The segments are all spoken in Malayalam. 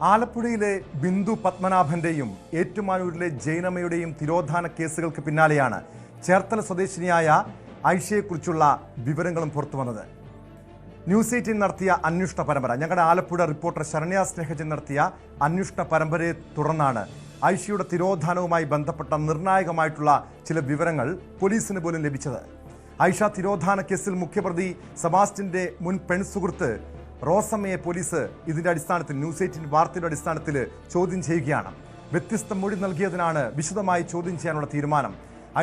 ആലപ്പുഴയിലെ ബിന്ദു പത്മനാഭന്റെയും ഏറ്റുമാനൂരിലെ ജൈനമ്മയുടെയും തിരോധാന കേസുകൾക്ക് പിന്നാലെയാണ് ചേർത്തല സ്വദേശിനിയായ ഐഷയെക്കുറിച്ചുള്ള വിവരങ്ങളും പുറത്തു വന്നത് ന്യൂസ് എയ്റ്റീൻ നടത്തിയ അന്വേഷണ പരമ്പര ഞങ്ങളുടെ ആലപ്പുഴ റിപ്പോർട്ടർ ശരണ്യ സ്നേഹജൻ നടത്തിയ അന്വേഷണ പരമ്പരയെ തുടർന്നാണ് ഐഷയുടെ തിരോധാനവുമായി ബന്ധപ്പെട്ട നിർണായകമായിട്ടുള്ള ചില വിവരങ്ങൾ പോലീസിന് പോലും ലഭിച്ചത്. ഐഷ തിരോധാന കേസിൽ മുഖ്യപ്രതി സെബാസ്റ്റിന്റെ മുൻ പെൺസുഹൃത്ത് റോസമ്മയെ പോലീസ് ഇതിന്റെ അടിസ്ഥാനത്തിൽ ന്യൂസ് എയ്റ്റീൻ വാർത്തയുടെ അടിസ്ഥാനത്തിൽ ചോദ്യം ചെയ്യുകയാണ്. വ്യത്യസ്ത മൊഴി നൽകിയതിനാണ് വിശദമായി ചോദ്യം ചെയ്യാനുള്ള തീരുമാനം.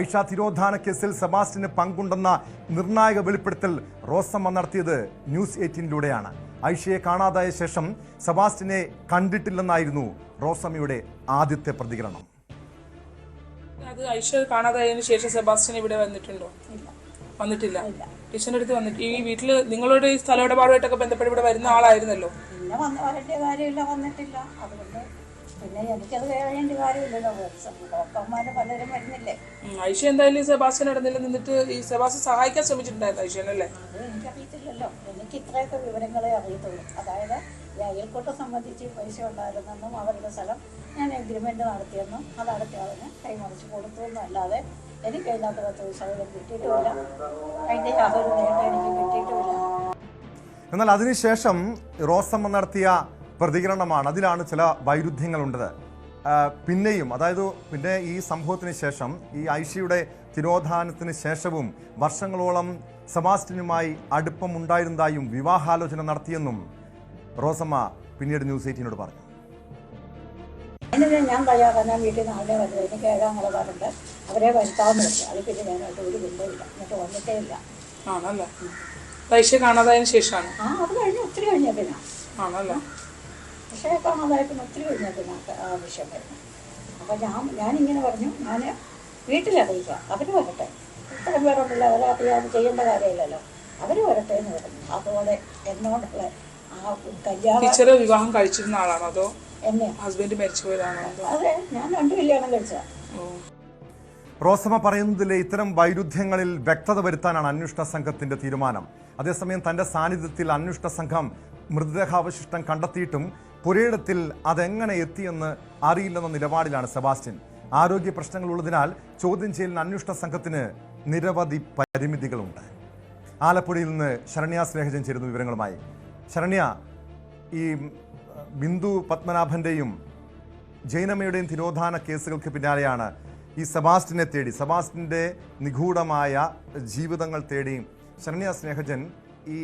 ഐഷ തിരോധാന കേസിൽ സെബാസ്റ്റിന് പങ്കുണ്ടെന്ന നിർണായക വെളിപ്പെടുത്തൽ റോസമ്മ നടത്തിയത് ന്യൂസ് എയ്റ്റീനിലൂടെയാണ്. ഐഷയെ കാണാതായ ശേഷം സെബാസ്റ്റിനെ കണ്ടിട്ടില്ലെന്നായിരുന്നു റോസമ്മയുടെ ആദ്യത്തെ പ്രതികരണം. അത് ഐഷ കാണാതായതിനു ശേഷം സെബാസ്റ്റിൻ ഇവിടെ വന്നിട്ടുണ്ടോ? വന്നിട്ടില്ല. ടീച്ചറിന്റെ അടുത്ത് വന്നിട്ട് ഈ വീട്ടിൽ നിങ്ങളുടെ ഈ സ്ഥല ഇടപാടുമായിട്ടൊക്കെ ബന്ധപ്പെട്ട് ഇവിടെ വരുന്ന ആളായിരുന്നല്ലോ? പിന്നെ വന്ന് വരേണ്ട കാര്യമില്ല വന്നിട്ടില്ല. അതുകൊണ്ട് പിന്നെ എനിക്കത് വേണ്ട കാര്യമില്ലല്ലോ. ഡോക്ടർമാര് പലരും വരുന്നില്ലേ? ഐഷ എന്തായാലും ഈ സെബാസ്റ്റ്യൻ നടന്നില്ല നിന്നിട്ട് ഈ സെബാസ്റ്റ്യൻ സഹായിക്കാൻ ശ്രമിച്ചിട്ടുണ്ടായിരുന്നു ഐഷനല്ലേ അത് എനിക്കറിയത്തില്ലല്ലോ. എനിക്ക് ഇത്രയൊക്കെ വിവരങ്ങളെ അറിയത്തുള്ളൂ. അതായത് ഈ അയൽക്കൂട്ടം സംബന്ധിച്ച് പൈസ ഉണ്ടായിരുന്നെന്നും അവരുടെ സ്ഥലം ഞാൻ എഗ്രിമെന്റ് നടത്തിയെന്നും അത് അടുത്ത ആളിന് കൈമറിച്ച് കൊടുത്തു എന്നും അല്ലാതെ എനിക്ക് അതിനകത്ത് പത്ത് പൈസ പോലും കിട്ടിയിട്ടുമില്ല അതിന്റെ നേട്ടം എനിക്ക് കിട്ടിയിട്ടുമില്ല എന്നാൽ അതിനുശേഷം റോസമ്മ നടത്തിയ പ്രതികരണമാണ്. അതിലാണ് ചില വൈരുദ്ധ്യങ്ങളുണ്ടത്. പിന്നെയും അതായത് പിന്നെ ഈ സംഭവത്തിന് ശേഷം ഈ ഐഷയുടെ തിരോധാനത്തിന് ശേഷവും വർഷങ്ങളോളം സെബാസ്റ്റിനുമായി അടുപ്പമുണ്ടായിരുന്നതായും വിവാഹാലോചന നടത്തിയെന്നും റോസമ്മ പിന്നീട് ന്യൂസ് എയ്റ്റീനോട് പറഞ്ഞു. അതിന് ഞാൻ തയ്യാറാണ് ഞാൻ വീട്ടിൽ നിന്ന് ആളെ വരുന്നത് എനിക്ക് ഏഴാം കളകാരുണ്ട് അവരെ വരുത്താമെന്ന് വെച്ചു അത് പിന്നെ ഞാനായിട്ട് ഒരു ബന്ധമില്ല എന്നിട്ട് വന്നിട്ടേ ഇല്ല. ആണല്ലേ? പൈസ കാണാതായതിനു ശേഷമാണ്. ആ അത് കഴിഞ്ഞ് ഒത്തിരി കഴിഞ്ഞ പിന്നെ. ആണല്ലേ? പക്ഷേ കാണാതായ പിന്നെ ഒത്തിരി കഴിഞ്ഞ പിന്നെ ആ വിഷയം വരുന്നത്. അപ്പം ഞാൻ ഞാനിങ്ങനെ പറഞ്ഞു. ഞാൻ വീട്ടിലറിയിക്കാം അവർ വരട്ടെ. ഇത്രയും പേരുണ്ടല്ലോ. അവരെ അറിയാതെ ചെയ്യേണ്ട കാര്യമില്ലല്ലോ. അവർ വരട്ടെ എന്ന് പറഞ്ഞു. അതുപോലെ എന്നോടുള്ള ആ കല്യാണം വിവാഹം കഴിച്ചിരുന്ന ആളാണോ അതോ? എന്നെ ഹസ്ബൻഡ് മരിച്ചുപോയതാണോ? അതോ അതെ ഞാൻ രണ്ട് കല്യാണം കഴിച്ചതാണ് ഓ. റോസമ്മ പറയുന്നതിലെ ഇത്തരം വൈരുദ്ധ്യങ്ങളിൽ വ്യക്തത വരുത്താനാണ് അന്വേഷണ സംഘത്തിന്റെ തീരുമാനം. അതേസമയം തന്റെ സാന്നിധ്യത്തിൽ അന്വേഷണ സംഘം മൃതദേഹാവശിഷ്ടം കണ്ടെത്തിയിട്ടും പുരയിടത്തിൽ അതെങ്ങനെ എത്തിയെന്ന് അറിയില്ലെന്ന നിലപാടിലാണ് സെബാസ്റ്റ്യൻ. ആരോഗ്യ പ്രശ്നങ്ങളുള്ളതിനാൽ ചോദ്യം ചെയ്യലിന് അന്വേഷണ സംഘത്തിന് നിരവധി പരിമിതികളുണ്ട്. ആലപ്പുഴയിൽ നിന്ന് ശരണ്യ സ്നേഹജൻ ചേരുന്ന വിവരങ്ങളുമായി. ശരണ്യ ഈ ബിന്ദു പത്മനാഭന്റെയും ജൈനമ്മയുടെയും തിരോധാന കേസുകൾക്ക് പിന്നാലെയാണ് ഈ സെബാസ്റ്റിനെ തേടി. സെബാസ്റ്റിന്റെ നിഗൂഢമായ ജീവിതങ്ങൾ തേടി ശരണ്യ സ്നേഹജൻ ഈ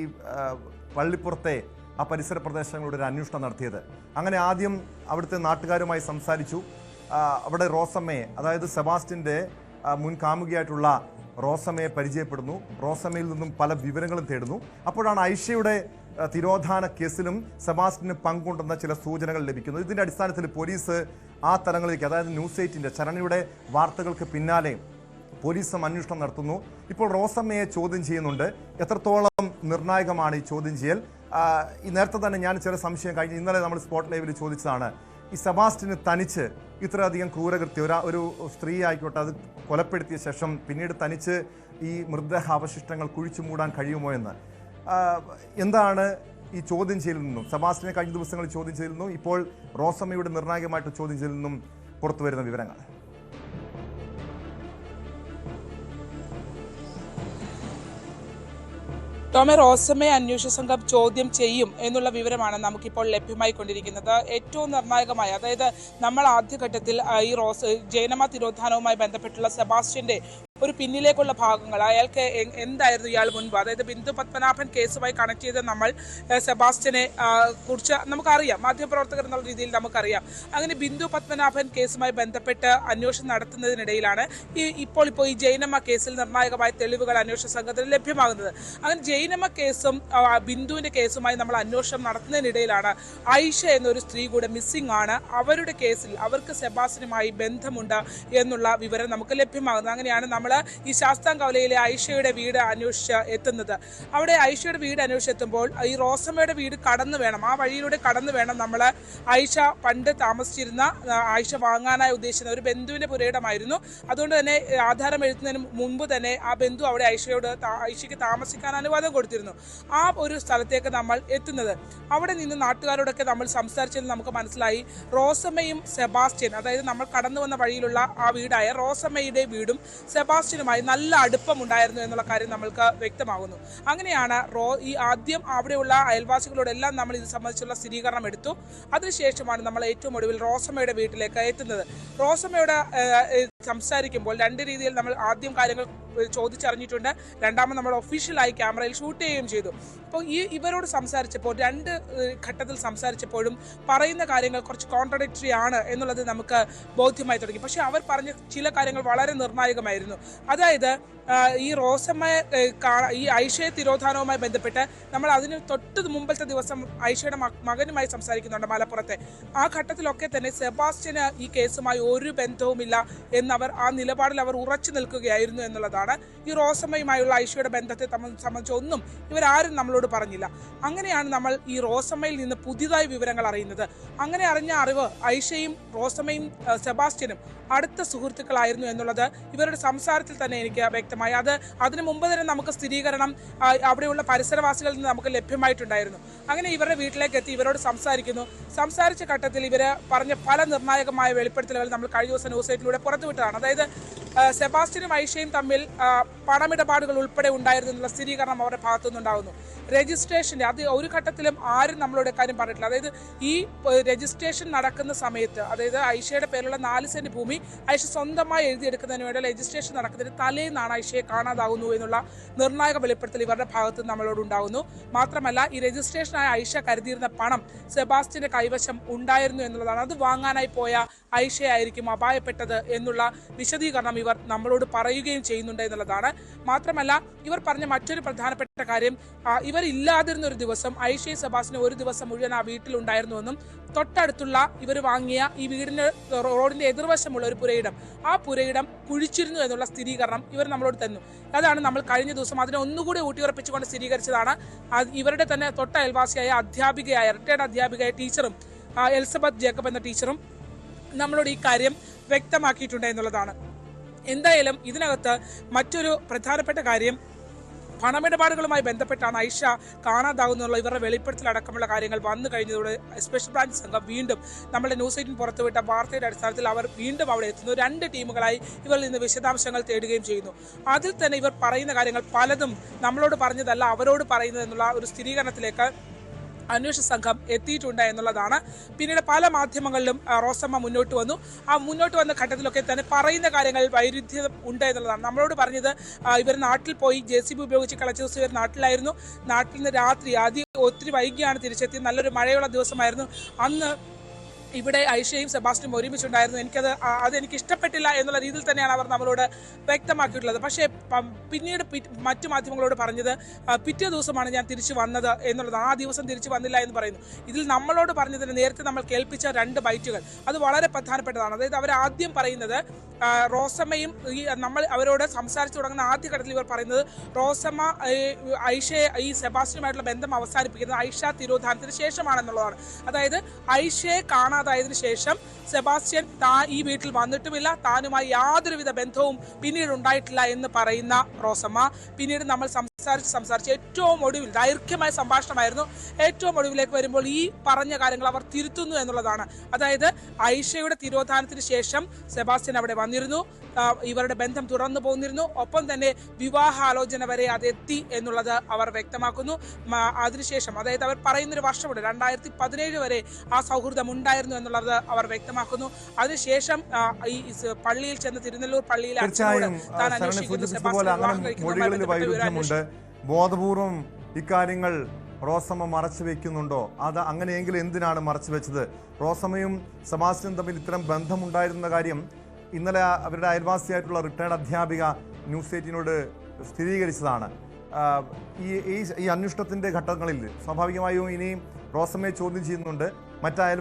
പള്ളിപ്പുറത്തെ ആ പരിസര പ്രദേശങ്ങളുടെ ഒരു അന്വേഷണം നടത്തിയത്. അങ്ങനെ ആദ്യം അവിടുത്തെ നാട്ടുകാരുമായി സംസാരിച്ചു. അവിടെ റോസമ്മയെ അതായത് സെബാസ്റ്റിന്റെ മുൻകാമുകിയായിട്ടുള്ള മുൻ കാമുകിയായിട്ടുള്ള റോസമ്മയെ പരിചയപ്പെടുന്നു. റോസമ്മയിൽ നിന്നും പല വിവരങ്ങളും തേടുന്നു. അപ്പോഴാണ് ഐഷയുടെ തിരോധാന കേസിലും സെബാസ്റ്റിന് പങ്കുണ്ടെന്ന ചില സൂചനകൾ ലഭിക്കുന്നു ഇതിന്റെ അടിസ്ഥാനത്തിൽ പോലീസ് ആ തലങ്ങളിലേക്ക് അതായത് ന്യൂസ് എയ്റ്റിന്റെ ചരണിയുടെ വാർത്തകൾക്ക് പിന്നാലെ പോലീസും അന്വേഷണം നടത്തുന്നു. ഇപ്പോൾ റോസമ്മയെ ചോദ്യം ചെയ്യുന്നുണ്ട്. എത്രത്തോളം നിർണായകമാണ് ഈ ചോദ്യം ചെയ്യൽ? നേരത്തെ തന്നെ ഞാൻ ചെറിയ സംശയം കഴിഞ്ഞ് ഇന്നലെ നമ്മൾ സ്പോട്ട് ലൈവിൽ ചോദിച്ചതാണ്. ഈ സെബാസ്റ്റിന് തനിച്ച് ഇത്രയധികം ക്രൂരകൃത്യം ഒരു ഒരു സ്ത്രീ ആയിക്കോട്ടെ അത് കൊലപ്പെടുത്തിയ ശേഷം പിന്നീട് തനിച്ച് ഈ മൃതദേഹ അവശിഷ്ടങ്ങൾ കുഴിച്ചു മൂടാൻ കഴിയുമോ എന്ന്. എന്താണ് ഈ ചോദ്യം ചെയ്യലിൽ നിന്നും? സെബാസ്റ്റിനെ കഴിഞ്ഞ ദിവസങ്ങളിൽ ചോദ്യം ചെയ്യലിൽ നിന്നും ഇപ്പോൾ റോസമ്മയുടെ നിർണായകമായിട്ട് ചോദ്യം ചെയ്യലിൽ നിന്നും പുറത്തു വരുന്ന വിവരങ്ങൾ. ടോമെ റോസമ്മയെ അന്വേഷണ സംഘം ചോദ്യം ചെയ്യും എന്നുള്ള വിവരമാണ് നമുക്കിപ്പോൾ ലഭ്യമായി കൊണ്ടിരിക്കുന്നത് ഏറ്റവും നിർണായകമായ അതായത് നമ്മൾ ആദ്യഘട്ടത്തിൽ ഈ റോസ് ജൈനമ തിരോധാനവുമായി ബന്ധപ്പെട്ടുള്ള സെബാസ്റ്റ്യന്റെ ഒരു പിന്നിലേക്കുള്ള ഭാഗങ്ങൾ. അയാൾക്ക് എന്തായിരുന്നു ഇയാൾ മുൻപ്? അതായത് ബിന്ദു പത്മനാഭൻ കേസുമായി കണക്ട് ചെയ്ത് നമ്മൾ സെബാസ്റ്റ്യനെ കുറിച്ച് നമുക്കറിയാം. മാധ്യമപ്രവർത്തകർ എന്നുള്ള രീതിയിൽ നമുക്കറിയാം. അങ്ങനെ ബിന്ദു പത്മനാഭൻ കേസുമായി ബന്ധപ്പെട്ട് അന്വേഷണം നടത്തുന്നതിനിടയിലാണ് ഈ ഇപ്പോൾ ഇപ്പോൾ ഈ ജൈനമ്മ കേസിൽ നിർണായകമായ തെളിവുകൾ അന്വേഷണ സംഘത്തിന് ലഭ്യമാകുന്നത്. അങ്ങനെ ജൈനമ്മ കേസും ബിന്ദുവിന്റെ കേസുമായി നമ്മൾ അന്വേഷണം നടത്തുന്നതിനിടയിലാണ് ഐഷ എന്നൊരു സ്ത്രീ കൂടെ മിസ്സിംഗ് ആണ്. അവരുടെ കേസിൽ അവർക്ക് സെബാസ്റ്റിനുമായി ബന്ധമുണ്ട് എന്നുള്ള വിവരം നമുക്ക് ലഭ്യമാകുന്നത്. അങ്ങനെയാണ് നമ്മൾ ഈ ശാസ്താംകവലയിലെ ഐഷയുടെ വീട് അന്വേഷിച്ച് എത്തുന്നത്. അവിടെ ഐഷയുടെ വീട് അന്വേഷിച്ചെത്തുമ്പോൾ ഈ റോസമ്മയുടെ വീട് കടന്നു വേണം. ആ വഴിയിലൂടെ കടന്നു വേണം നമ്മൾ ഐഷ പണ്ട് താമസിച്ചിരുന്ന ഐഷ വാങ്ങാനായി ഉദ്ദേശിക്കുന്ന ഒരു ബന്ധുവിന്റെ പുരയിടമായിരുന്നു. അതുകൊണ്ട് തന്നെ ആധാരം എഴുതുന്നതിന് മുമ്പ് തന്നെ ആ ബന്ധു അവിടെ ഐഷയോട് ഐഷയ്ക്ക് താമസിക്കാൻ അനുവാദം കൊടുത്തിരുന്നു. ആ ഒരു സ്ഥലത്തേക്ക് നമ്മൾ എത്തുന്നത്. അവിടെ നിന്ന് നാട്ടുകാരോടൊക്കെ നമ്മൾ സംസാരിച്ചതിൽ നമുക്ക് മനസ്സിലായി റോസമ്മയും സെബാസ്റ്റ്യൻ അതായത് നമ്മൾ കടന്നു വന്ന വഴിയിലുള്ള ആ വീടായ റോസമ്മയുടെ വീടും സെബാസ്റ്റ്യനുമായി നല്ല അടുപ്പമുണ്ടായിരുന്നു എന്നുള്ള കാര്യം നമ്മൾക്ക് വ്യക്തമാകുന്നു. അങ്ങനെയാണ് റോ ഈ ആദ്യം അവിടെയുള്ള അയൽവാസികളോടെല്ലാം നമ്മൾ ഇത് സംബന്ധിച്ചുള്ള സ്ഥിരീകരണം എടുത്തു. അതിനുശേഷമാണ് നമ്മൾ ഏറ്റവും ഒടുവിൽ റോസമ്മയുടെ വീട്ടിലേക്ക് എത്തുന്നത്. റോസമ്മയോട് സംസാരിക്കുമ്പോൾ രണ്ട് രീതിയിൽ നമ്മൾ ആദ്യം കാര്യങ്ങൾ ചോദിച്ചറിഞ്ഞിട്ടുണ്ട്. രണ്ടാമത് നമ്മൾ ഒഫീഷ്യലായി ക്യാമറയിൽ ഷൂട്ട് ചെയ്യുകയും ചെയ്തു. അപ്പോൾ ഈ ഇവരോട് സംസാരിച്ചപ്പോൾ രണ്ട് ഘട്ടത്തിൽ സംസാരിച്ചപ്പോഴും പറയുന്ന കാര്യങ്ങൾ കുറച്ച് കോൺട്രഡിക്ടറി ആണ് എന്നുള്ളത് നമുക്ക് ബോധ്യമായി തുടങ്ങി. പക്ഷേ അവർ പറഞ്ഞ ചില കാര്യങ്ങൾ വളരെ നിർണായകമായിരുന്നു. അതായത് ഈ റോസമ്മയെ ഈ ഐഷയ തിരോധാനവുമായി ബന്ധപ്പെട്ട് നമ്മൾ അതിന് തൊട്ട് മുമ്പത്തെ ദിവസം ഐഷയുടെ മകനുമായി സംസാരിക്കുന്നുണ്ട് മലപ്പുറത്തെ. ആ ഘട്ടത്തിലൊക്കെ തന്നെ സെബാസ്റ്റ്യന് ഈ കേസുമായി ഒരു ബന്ധവുമില്ല എന്നവർ ആ നിലപാടിൽ അവർ ഉറച്ചു നിൽക്കുകയായിരുന്നു എന്നുള്ളതാണ് ഈ റോസമ്മയുമായുള്ള ഐഷയുടെ ബന്ധത്തെ സംബന്ധിച്ചൊന്നും ഇവരാരും നമ്മളോട് പറഞ്ഞില്ല. അങ്ങനെയാണ് നമ്മൾ ഈ റോസമ്മയിൽ നിന്ന് പുതിയതായി വിവരങ്ങൾ അറിയുന്നത്. അങ്ങനെ അറിഞ്ഞ അറിവ് ഐഷയും റോസമ്മയും സെബാസ്റ്റ്യനും അടുത്ത സുഹൃത്തുക്കളായിരുന്നു എന്നുള്ളത് ഇവരുടെ സംസാരത്തിൽ തന്നെ എനിക്ക് വ്യക്തമായി അത് അതിനു മുമ്പ് തന്നെ നമുക്ക് സ്ഥിരീകരണം അവിടെയുള്ള പരിസരവാസികളിൽ നിന്ന് നമുക്ക് ലഭ്യമായിട്ടുണ്ടായിരുന്നു. അങ്ങനെ ഇവരുടെ വീട്ടിലേക്ക് എത്തി ഇവരോട് സംസാരിക്കുന്നു. സംസാരിച്ച ഘട്ടത്തിൽ ഇവർ പറഞ്ഞ പല നിർണായകമായ വെളിപ്പെടുത്തലുകൾ നമ്മൾ കഴിഞ്ഞ ദിവസം ന്യൂസ് സൈറ്റിലൂടെ പുറത്തുവിട്ടതാണ്. അതായത് സെബാസ്റ്റ്യനും ഐഷയും തമ്മിൽ പണമിടപാടുകൾ ഉൾപ്പെടെ ഉണ്ടായിരുന്നു എന്നുള്ള സ്ഥിരീകരണം അവരുടെ ഭാഗത്തുനിന്നുണ്ടാകുന്നു രജിസ്ട്രേഷന്റെ അത് ഒരു ഘട്ടത്തിലും ആരും നമ്മളോട് കാര്യം പറഞ്ഞിട്ടില്ല. അതായത് ഈ രജിസ്ട്രേഷൻ നടക്കുന്ന സമയത്ത് അതായത് ഐഷയുടെ പേരുള്ള നാല് സെന്റ് ഭൂമി ഐഷ സ്വന്തമായി എഴുതിയെടുക്കുന്നതിന് വേണ്ടി രജിസ്ട്രേഷൻ നടക്കുന്നതിന് തലേന്നാണ് ഐഷയെ കാണാതാകുന്നു എന്നുള്ള നിർണായക വെളിപ്പെടുത്തൽ ഇവരുടെ ഭാഗത്ത് നമ്മളോട് ഉണ്ടാകുന്നു മാത്രമല്ല ഈ രജിസ്ട്രേഷനായ ഐഷ കരുതിയിരുന്ന പണം സെബാസ്റ്റ്യന്റെ കൈവശം ഉണ്ടായിരുന്നു എന്നുള്ളതാണ്. അത് വാങ്ങാനായി പോയ ഐഷയായിരിക്കും അപായപ്പെട്ടത് എന്നുള്ള വിശദീകരണം ഇവർ നമ്മളോട് പറയുകയും ചെയ്യുന്നുണ്ട് എന്നുള്ളതാണ്. മാത്രമല്ല ഇവർ പറഞ്ഞ മറ്റൊരു പ്രധാനപ്പെട്ട കാര്യം ഇവർ ഇല്ലാതിരുന്ന ഒരു ദിവസം ഐഷെ സബാസിന് ഒരു ദിവസം മുഴുവൻ ആ വീട്ടിലുണ്ടായിരുന്നുവെന്നും തൊട്ടടുത്തുള്ള ഇവർ വാങ്ങിയ ഈ വീടിന് റോഡിന്റെ എതിർവശമുള്ള ഒരു പുരയിടം ആ പുരയിടം കുഴിച്ചിരുന്നു എന്നുള്ള സ്ഥിരീകരണം ഇവർ നമ്മളോട് തന്നു. അതാണ് നമ്മൾ കഴിഞ്ഞ ദിവസം അതിനെ ഒന്നുകൂടി ഊട്ടിയുറപ്പിച്ചുകൊണ്ട് സ്ഥിരീകരിച്ചതാണ്. ഇവരുടെ തന്നെ തൊട്ട അയൽവാസിയായ അധ്യാപികയായ റിട്ടയർഡ് അധ്യാപികയായ ടീച്ചറും എലിസബത്ത് ജേക്കബ് എന്ന ടീച്ചറും നമ്മളോട് ഈ കാര്യം വ്യക്തമാക്കിയിട്ടുണ്ട് എന്നുള്ളതാണ്. എന്തായാലും ഇതിനകത്ത് മറ്റൊരു പ്രധാനപ്പെട്ട കാര്യം പണമിടപാടുകളുമായി ബന്ധപ്പെട്ടാണ് ഐഷ കാണാതാകുന്നുള്ള ഇവരുടെ വെളിപ്പെടുത്തലടക്കമുള്ള കാര്യങ്ങൾ വന്നു കഴിഞ്ഞതോടെ സ്പെഷ്യൽ ബ്രാഞ്ച് സംഘം വീണ്ടും നമ്മുടെ ന്യൂസ് എയ്റ്റിൻ പുറത്തുവിട്ട വാർത്തയുടെ അടിസ്ഥാനത്തിൽ അവർ വീണ്ടും അവിടെ എത്തുന്നു. രണ്ട് ടീമുകളായി ഇവരിൽ നിന്ന് വിശദാംശങ്ങൾ തേടുകയും ചെയ്യുന്നു. അതിൽ തന്നെ ഇവർ പറയുന്ന കാര്യങ്ങൾ പലതും നമ്മളോട് പറഞ്ഞതല്ല അവരോട് പറയുന്നത് എന്നുള്ള ഒരു സ്ഥിരീകരണത്തിലേക്ക് അന്വേഷണ സംഘം എത്തിയിട്ടുണ്ട് എന്നുള്ളതാണ്. പിന്നീട് പല മാധ്യമങ്ങളിലും റോസമ്മ മുന്നോട്ട് വന്നു. ആ മുന്നോട്ട് വന്ന ഘട്ടത്തിലൊക്കെ തന്നെ പറയുന്ന കാര്യങ്ങൾ വൈരുദ്ധ്യം ഉണ്ട് എന്നുള്ളതാണ്. നമ്മളോട് പറഞ്ഞത് ഇവർ നാട്ടിൽ പോയി ജെ സി ബി ഉപയോഗിച്ച് കളച്ച ദിവസം ഇവർ നാട്ടിലായിരുന്നു. നാട്ടിൽ നിന്ന് രാത്രി ആദ്യം ഒത്തിരി വൈകിയാണ് തിരിച്ചെത്തിയത്. നല്ലൊരു മഴയുള്ള ദിവസമായിരുന്നു. അന്ന് ഇവിടെ ഐഷയും സെബാസ്റ്റിനും ഒരുമിച്ചുണ്ടായിരുന്നു. എനിക്കത് അത് അതെനിക്ക് ഇഷ്ടപ്പെട്ടില്ല എന്നുള്ള രീതിയിൽ തന്നെയാണ് അവർ നമ്മളോട് വ്യക്തമാക്കിയിട്ടുള്ളത്. പക്ഷേ പിന്നീട് മറ്റു മാധ്യമങ്ങളോട് പറഞ്ഞത് പിറ്റേ ദിവസമാണ് ഞാൻ തിരിച്ചു വന്നത് എന്നുള്ളത്. ആ ദിവസം തിരിച്ചു വന്നില്ല എന്ന് പറയുന്നു. ഇതിൽ നമ്മളോട് പറഞ്ഞതിന് നേരത്തെ നമ്മൾ കേൾപ്പിച്ച രണ്ട് ബൈറ്റുകൾ. അത് വളരെ പ്രധാനപ്പെട്ടതാണ്. അതായത് അവർ ആദ്യം പറയുന്നത് റോസമ്മയും ഈ നമ്മൾ അവരോട് സംസാരിച്ചു തുടങ്ങുന്ന ആദ്യ ഘട്ടത്തിൽ ഇവർ പറയുന്നത് റോസമ്മ ഐഷയെ ഈ സെബാസ്റ്റിനുമായിട്ടുള്ള ബന്ധം അവസാനിപ്പിക്കുന്നത് ഐഷ തിരോധാനത്തിന് ശേഷമാണെന്നുള്ളതാണ്. അതായത് ഐഷയെ കാണാതായതിനു ശേഷം സെബാസ്റ്റ്യൻ താ ഈ വീട്ടിൽ വന്നിട്ടുമില്ല. താനുമായി യാതൊരുവിധ ബന്ധവും പിന്നീട് ഉണ്ടായിട്ടില്ല എന്ന് പറയുന്ന റോസമ്മ. പിന്നീട് നമ്മൾ സംസാരിച്ച് സംസാരിച്ച് ഏറ്റവും ഒടുവിൽ ദൈർഘ്യമായ സംഭാഷണമായിരുന്നു. ഏറ്റവും ഒടുവിലേക്ക് വരുമ്പോൾ ഈ പറഞ്ഞ കാര്യങ്ങൾ അവർ തിരുത്തുന്നു എന്നുള്ളതാണ്. അതായത് ഐഷയുടെ തിരോധാനത്തിന് ശേഷം സെബാസ്റ്റ്യൻ അവിടെ വന്നിരുന്നു. ഇവരുടെ ബന്ധം തുറന്നു പോന്നിരുന്നു. ഒപ്പം തന്നെ വിവാഹാലോചന വരെ അതെത്തി എന്നുള്ളത് അവർ വ്യക്തമാക്കുന്നു. അതിനുശേഷം അതായത് അവർ പറയുന്നൊരു വർഷമുണ്ട് രണ്ടായിരത്തി പതിനേഴ് വരെ ആ സൗഹൃദം ഉണ്ടായിരുന്നു എന്നുള്ളത് അവർ വ്യക്തമാക്കുന്നു. അതിനുശേഷം ഈ പള്ളിയിൽ ചെന്ന് തിരുനെല്ലൂർ പള്ളിയിൽ താൻ അന്വേഷിക്കുന്നു സെബാസ്റ്റ്യൻ വിവാഹം കഴിക്കുന്നതുമായി ബോധപൂർവം ഇക്കാര്യങ്ങൾ റോസമ്മ മറച്ചു വെക്കുന്നുണ്ടോ? അത് അങ്ങനെയെങ്കിൽ എന്തിനാണ് മറച്ചു വെച്ചത്? റോസമ്മയും സെബാസ്റ്റ്യനും തമ്മിൽ ഇത്തരം ബന്ധമുണ്ടായിരുന്ന കാര്യം ഇന്നലെ അവരുടെ അയൽവാസിയായിട്ടുള്ള റിട്ടയർഡ് അധ്യാപിക ന്യൂസ് എയ്റ്റിനോട് സ്ഥിരീകരിച്ചതാണ്. ഈ ഈ അന്വേഷണത്തിന്റെ ഘട്ടങ്ങളിൽ സ്വാഭാവികമായും ഇനിയും റോസമ്മയെ ചോദ്യം ചെയ്യുന്നുണ്ട്. മറ്റ് അയൽവാ